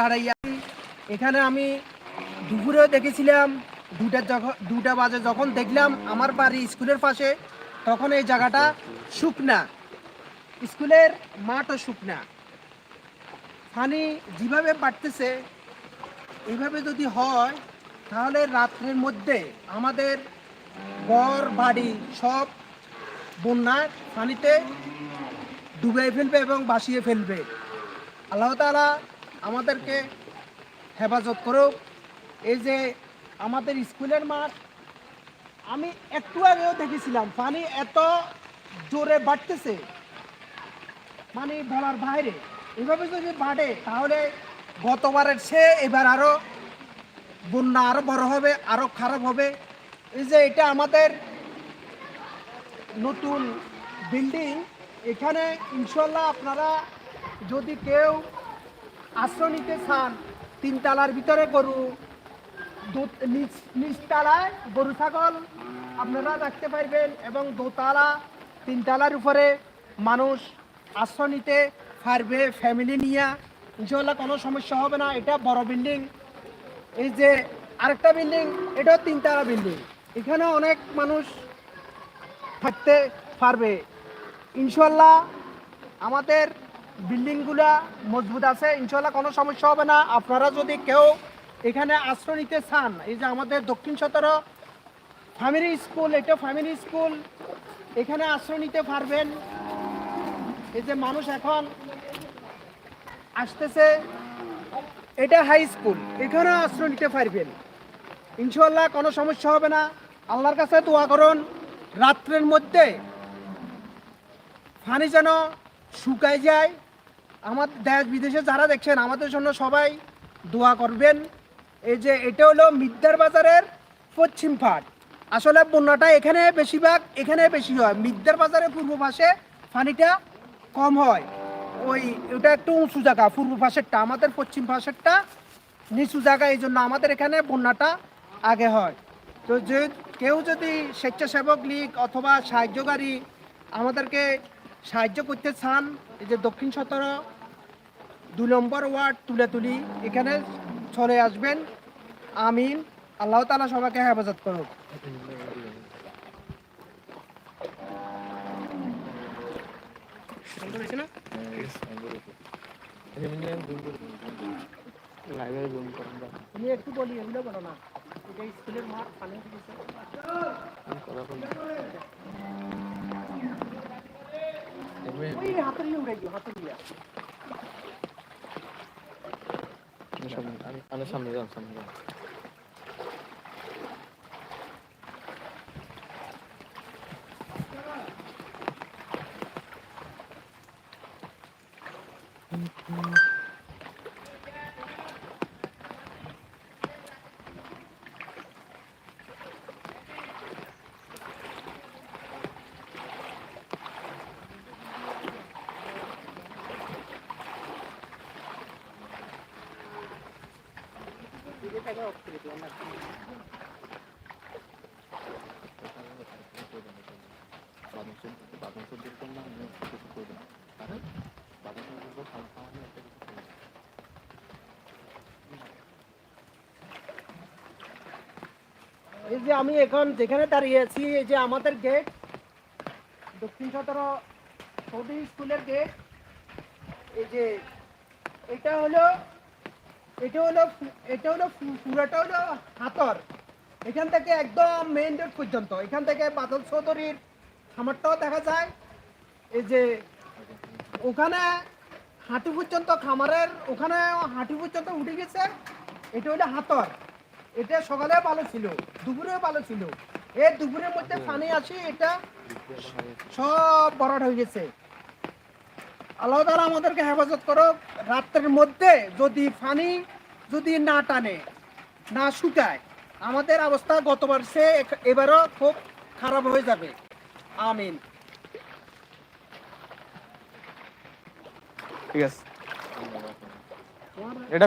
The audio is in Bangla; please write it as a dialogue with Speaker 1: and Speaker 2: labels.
Speaker 1: দাঁড়াইয়া এখানে আমি দুপুরেও দেখেছিলাম দুটা যখন দুটা বাজে যখন দেখলাম আমার বাড়ি স্কুলের পাশে, তখন এই জায়গাটা শুকনা। স্কুলের মাঠও শুকনা। পানি যেভাবে বাড়তেছে এইভাবে যদি হয়, তাহলে রাত্রের মধ্যে আমাদের ঘর, বাড়ি সব বন্যার পানিতে ডুবে ফেলবে এবং ভাসিয়ে ফেলবে। আল্লাহ তাআলা আমাদেরকে হেফাজত করুক। এই যে আমাদের স্কুলের মাঠ, আমি একটু আগেও দেখেছিলাম, পানি এত জোরে বাড়তেছে মানে বলার বাইরে। এভাবে যদি বাড়ে, তাহলে গতবারের সে এবার আরও বন্যা আরও বড় হবে, আরও খারাপ হবে। এই যে এটা আমাদের নতুন বিল্ডিং, এখানে ইনশাল্লাহ আপনারা যদি কেউ আশ্রয় নিতে চান, তিনতলার ভিতরে গরু নিচ নিচতলায় গরু, ছাগল আপনারা রাখতে পারবেন এবং দোতলা, তিনতলার উপরে মানুষ আশ্রয় নিতে পারবে ফ্যামিলি নিয়ে। ইনশাল্লাহ কোনো সমস্যা হবে না, এটা বড় বিল্ডিং এই যে আরেকটা বিল্ডিং এটাও তিনতলা বিল্ডিং এখানে অনেক মানুষ থাকতে পারবে। ইনশাল্লাহ আমাদের বিল্ডিংগুলা মজবুত আছে ইনশাল্লাহ কোনো সমস্যা হবে না। আপনারা যদি কেউ এখানে আশ্রয় নিতে চান, এই যে আমাদের দক্ষিণ সতেরো ফ্যামিলি স্কুল এটা ফ্যামিলি স্কুল এখানে আশ্রয় নিতে পারবেন। এই যে মানুষ এখন আসতেছে, এটা হাই স্কুল এখানেও আশ্রয় নিতে পারবেন। ইনশাল্লাহ কোনো সমস্যা হবে না। আল্লাহর কাছে দোয়া করুন, রাত্রের মধ্যে ফানি যেন শুকায় যায় আমার দেশ বিদেশে যারা দেখছেন, আমাদের জন্য সবাই দোয়া করবেন। এই যে, এটা হলো মিদ্যার বাজারের পশ্চিম পাট। আসলে বন্যাটা এখানে বেশিরভাগ, এখানে বেশি হয়। মিদ্যার বাজারের পূর্ব পাশে পানিটা কম হয়। ওই, ওটা একটু উঁচু জায়গা, পূর্ব পাশেরটা, আমাদের পশ্চিম পাশেরটা নিচু জায়গা, এই জন্য আমাদের এখানে বন্যাটা আগে হয়। তো যে, কেউ যদি স্বেচ্ছাসেবক লীগ অথবা সাহায্যকারী আমাদেরকে সাহায্য করতে চান, এই যে দক্ষিণ সতেরো দু নম্বর ওয়ার্ড তুলে তুলি। এখানে চলে আসবেন। আমিন। আল্লাহ তালা সবাইকে হেফাজত করুক। তুমি একটু বলি এগুলো বলো। না এটা স্কুলের মাঠ পানি দিয়েছে
Speaker 2: কথা বলেন
Speaker 1: ওই হাতের হাতের
Speaker 2: সামনে সামনে যান সামনে যান
Speaker 1: এই যে আমি এখন যেখানে দাঁড়িয়ে আছি, এই যে আমাদের গেট দক্ষিণ সতেরো সৌদি স্কুলের গেট এই যে, এটা হলো এটা হলো এটা হলো পুরোটা হলো হাতর। এখান থেকে একদম মেইন রোড পর্যন্ত। এখান থেকে বাদল চৌধুরীর খামারটাও দেখা যায়। এই যে ওখানে হাঁটু পর্যন্ত খামারের ওখানে হাঁটু পর্যন্ত উঠে গেছে। এটা হলো হাতর। এটা সকালে ভালো ছিল দুপুরেও ভালো ছিল। এই দুপুরের মধ্যে পানি আসে এটা সব বরড হয়ে গেছে। আল্লাহ তালা আমাদেরকে হেফাজত করো রাত্রের মধ্যে যদি ফানি, যদি না টানে, না শুকায়, আমাদের অবস্থা গতবার সে এবারও খুব খারাপ হয়ে যাবে। আমিন।
Speaker 2: ঠিক আছে। এটা